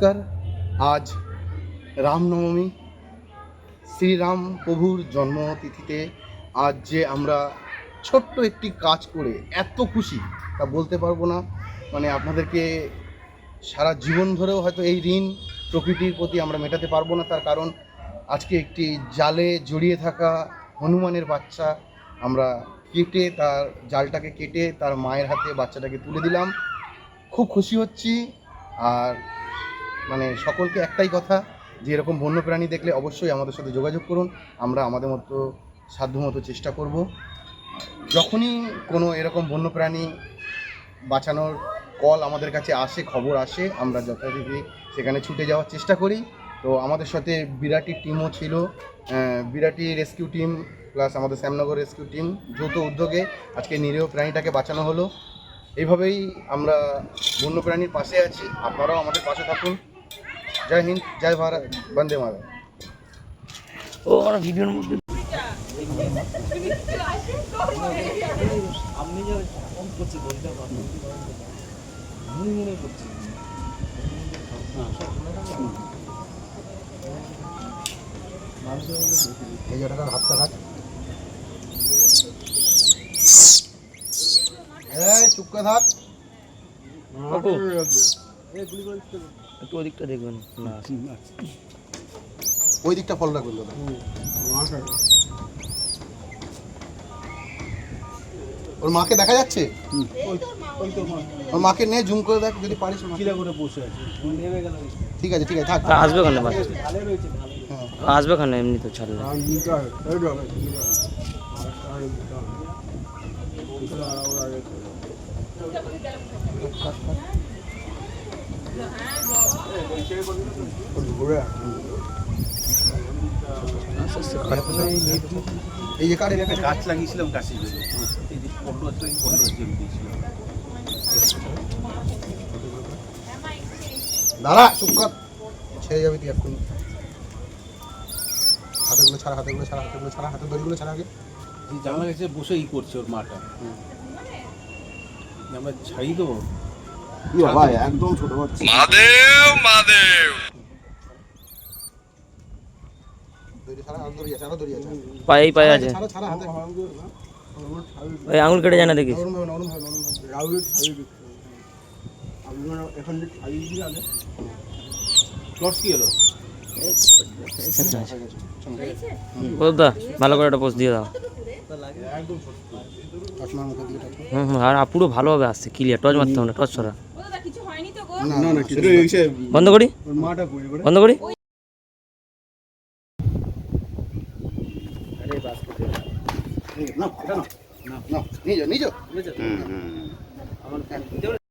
নমস্কার। আজ রামনবমী। শ্রীরাম প্রভুর জন্মতিথিতে আজ যে আমরা ছোট্ট একটি কাজ করে এত খুশি, তা বলতে পারব না। মানে আপনাদেরকে সারা জীবন ধরেও হয়তো এই ঋণ প্রকৃতির প্রতি আমরা মেটাতে পারব না। তার কারণ আজকে একটি জালে জড়িয়ে থাকা হনুমানের বাচ্চা আমরা কেটে তার জালটাকে কেটে তার মায়ের হাতে বাচ্চাটাকে তুলে দিলাম। খুব খুশি হচ্ছি। আর মানে সকলকে একটাই কথা, যে এরকম বন্যপ্রাণী দেখলে অবশ্যই আমাদের সাথে যোগাযোগ করুন। আমরা আমাদের মতো সাধ্যমতো চেষ্টা করব। যখনই কোনো এরকম বন্যপ্রাণী বাঁচানোর কল আমাদের কাছে আসে, খবর আসে, আমরা যথারীতি সেখানে ছুটে যাওয়ার চেষ্টা করি। তো আমাদের সাথে বিরাটি টিমও ছিল। বিরাটি রেস্কিউ টিম প্লাস আমাদের শ্যামনগর রেস্কিউ টিম যৌথ উদ্যোগে আজকে নিরীহ প্রাণীটাকে বাঁচানো হলো। এইভাবেই আমরা বন্যপ্রাণীর পাশে আছি। আপনারাও আমাদের পাশে থাকুন। জয় হিন্দ জয় ভারত বন্দে মাতরম ও আমার ভিডিওর মধ্যে এই জায়গাটা হাতটা রাখ। এই চুপকা থাক। কাকু একটু ওদিকটা দেখবেন। না। ওই দিকটা ফলো রাখবেন দাদা ওর মাকে দেখা যাচ্ছে? ওর মাকে নে জুম করে দেখ যদি পারিস ওর করে বসে আছে। ঠিক আছে ঠিক আছে থাক। আসবে রয়েছে হ্যাঁ। আসবে কেন এমনি তো ছাড়লে। এই যে কার গাছ লাগিয়েছিলাম জন্য এই যে পনেরো জমি দিয়েছিলাম। দাঁড়া চুপ কর। ছেড়ে যাবে তুই এক্ষুনি। হাতেগুলো ছাড়া হাতেগুলো ছাড়া হাতেগুলো ছাড়া হাতের দড়িগুলো ছাড়া আগে। জানলা কাছে বসে ই করছে ওর মাটা। আমরা ছাড়িয়ে দেবো? ভাই একদম ছোট বাচ্চা। পায়ে আছে। ওই আঙুল কেটে যায় না দেখিস নরম ভাবে নরম ভাবে নরম ভাবে টর্চ কি হলো? দা ভালো করে একটা পোস্ট দিয়ে দাও। হুম হুম আর পুরো ভালোভাবে আসছে ক্লিয়ার টর্চ মারতে হবে না টর্চ ছড়া দাদা কিছু হয়নি তো গো না না সেটা বন্ধ করি বন্ধ করি না না না নিয়ে যাও নিয়ে যাও। আমার